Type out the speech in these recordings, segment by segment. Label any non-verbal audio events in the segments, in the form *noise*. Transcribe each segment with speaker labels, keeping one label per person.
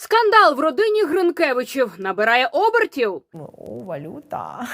Speaker 1: Скандал в родині Гринкевичів набирає обертів.
Speaker 2: О, валюта.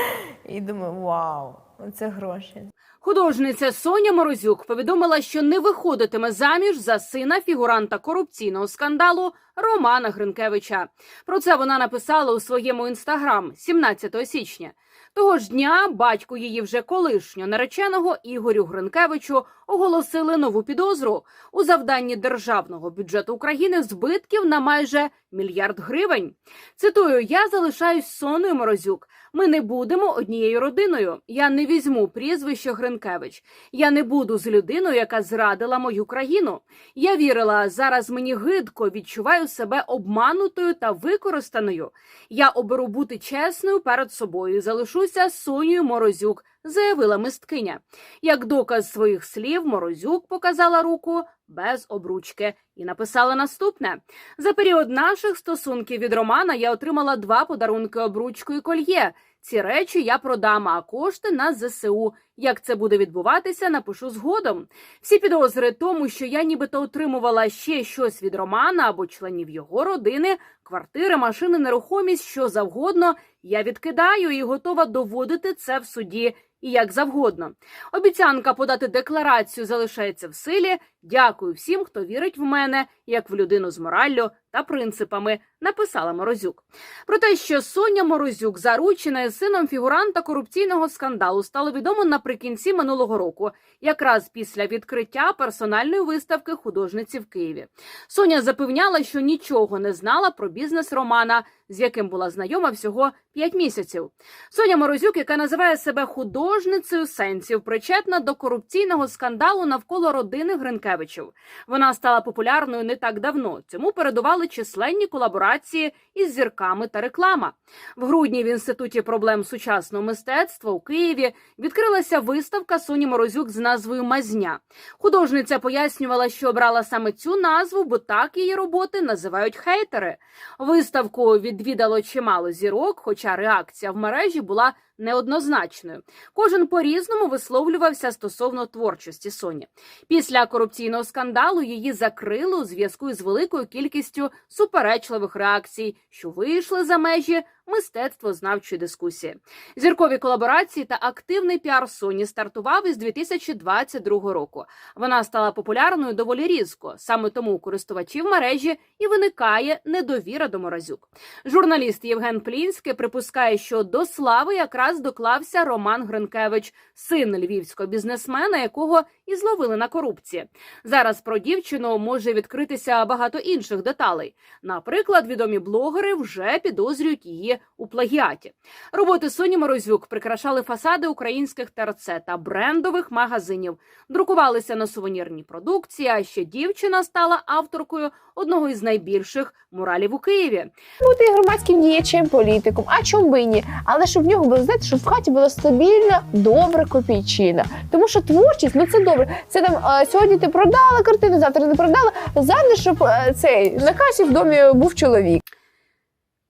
Speaker 2: *laughs* І думаю, вау, це гроші.
Speaker 1: Художниця Соня Морозюк повідомила, що не виходитиме заміж за сина фігуранта корупційного скандалу Романа Гринкевича. Про це вона написала у своєму інстаграм 17 січня. Того ж дня батьку її вже колишнього нареченого Ігорю Гринкевичу оголосили нову підозру у завданні державного бюджету України збитків на майже мільярд гривень. Цитую: я залишаюсь Соною Морозюк. Ми не будемо однією родиною. Я не візьму прізвище Гринкевич. Я не буду з людиною, яка зрадила мою країну. Я вірила, зараз мені гидко відчуваю себе обманутою та використаною. Я оберу бути чесною перед собою. Залишуся Сонію Морозюк, заявила мисткиня. Як доказ своїх слів, Морозюк показала руку без обручки і написала наступне: за період наших стосунків від Романа я отримала два подарунки обручку і кольє. Ці речі я продам, а кошти на ЗСУ. Як це буде відбуватися, напишу згодом. Всі підозри тому, що я нібито отримувала ще щось від Романа або членів його родини, квартири, машини, нерухомість, що завгодно. Я відкидаю і готова доводити це в суді. І як завгодно. Обіцянка подати декларацію залишається в силі. Дякую всім, хто вірить в мене, як в людину з мораллю та принципами, написала Морозюк. Про те, що Соня Морозюк заручена із сином фігуранта корупційного скандалу, стало відомо наприкінці минулого року, якраз після відкриття персональної виставки художниці в Києві. Соня запевняла, що нічого не знала про бізнес Романа, з яким була знайома всього 5 місяців. Соня Морозюк, яка називає себе художницею сенсів, причетна до корупційного скандалу навколо родини Гринкевичів. Вона стала популярною не так давно. Цьому передували численні колаборації із зірками та реклама. В грудні в інституті проблем сучасного мистецтва у Києві відкрилася виставка Соні Морозюк з назвою Мазня. Художниця пояснювала, що обрала саме цю назву, бо так її роботи називають хейтери. Виставку відвідало чимало зірок, хоча реакція в мережі була неоднозначною. Кожен по-різному висловлювався стосовно творчості Соні. Після корупційного скандалу її закрили у зв'язку із великою кількістю суперечливих реакцій, що вийшли за межі мистецтвознавчої дискусії. Зіркові колаборації та активний піар Соні стартував із 2022 року. Вона стала популярною доволі різко. Саме тому у користувачів мережі і виникає недовіра до Морозюк. Журналіст Євген Плінський припускає, що до слави якраз доклався Роман Гринкевич, син львівського бізнесмена, якого і зловили на корупції. Зараз про дівчину може відкритися багато інших деталей. Наприклад, відомі блогери вже підозрюють її у плагіаті. Роботи Соні Морозюк прикрашали фасади українських ТРЦ та брендових магазинів, друкувалися на сувенірній продукції. А ще дівчина стала авторкою одного із найбільших муралів у Києві.
Speaker 2: Бути громадським діячем, політиком, а чому би ні? Але щоб в нього було знаєте, щоб в хаті була стабільна, добра копійчина. Тому що творчість, ну це добре. Це там е, сьогодні ти продала картину, завтра не продала. Завжди, щоб е, цей на касі в домі був чоловік.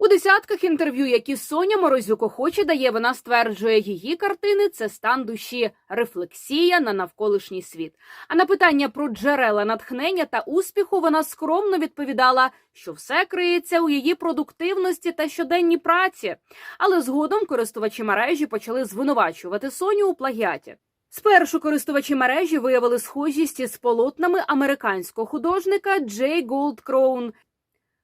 Speaker 1: У десятках інтерв'ю, які Соня Морозюк охоче дає, вона стверджує, її картини це стан душі, рефлексія на навколишній світ. А на питання про джерела натхнення та успіху вона скромно відповідала, що все криється у її продуктивності та щоденній праці. Але згодом користувачі мережі почали звинувачувати Соню у плагіаті. Спершу користувачі мережі виявили схожість із полотнами американського художника Джей Голдкроун.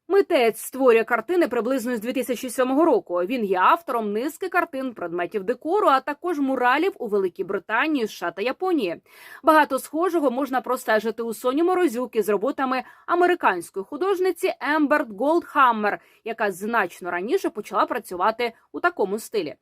Speaker 1: Митець створює картини приблизно з 2007 року. Він є автором низки картин, предметів декору, а також муралів у Великій Британії, США та Японії. Багато схожого можна простежити у Соні Морозюк із роботами американської художниці Емберт Голдхаммер, яка значно раніше почала працювати у такому стилі.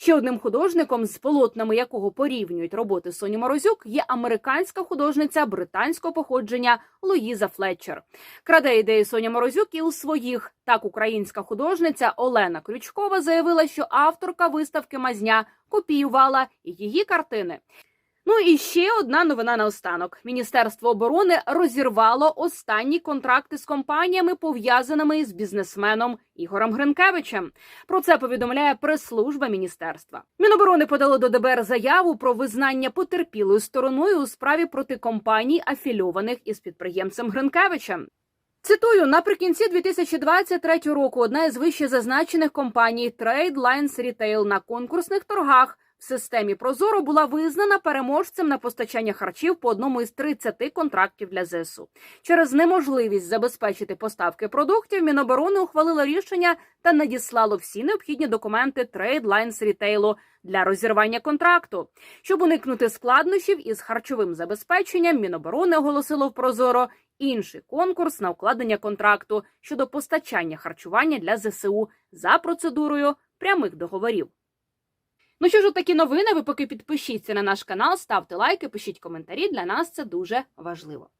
Speaker 1: Ще одним художником, з полотнами якого порівнюють роботи Соні Морозюк, є американська художниця британського походження Луїза Флетчер. Краде ідеї Соня Морозюк і у своїх. Так, українська художниця Олена Крючкова заявила, що авторка виставки Мазня копіювала її картини. Ну і ще одна новина наостанок: Міністерство оборони розірвало останні контракти з компаніями, пов'язаними з бізнесменом Ігорем Гринкевичем. Про це повідомляє прес-служба міністерства. Міноборони подало до ДБР заяву про визнання потерпілою стороною у справі проти компаній, афільованих із підприємцем Гринкевичем. Цитую, наприкінці 2023 року одна із вище зазначених компаній Trade Lines Retail на конкурсних торгах в системі Прозоро була визнана переможцем на постачання харчів по одному із 30 контрактів для ЗСУ. Через неможливість забезпечити поставки продуктів Міноборони ухвалило рішення та надіслало всі необхідні документи Lines Retail для розірвання контракту. Щоб уникнути складнощів із харчовим забезпеченням, Міноборони оголосило в Прозоро інший конкурс на укладення контракту щодо постачання харчування для ЗСУ за процедурою прямих договорів. Ну що ж, такі новини. Ви поки підпишіться на наш канал, ставте лайки, пишіть коментарі. Для нас це дуже важливо.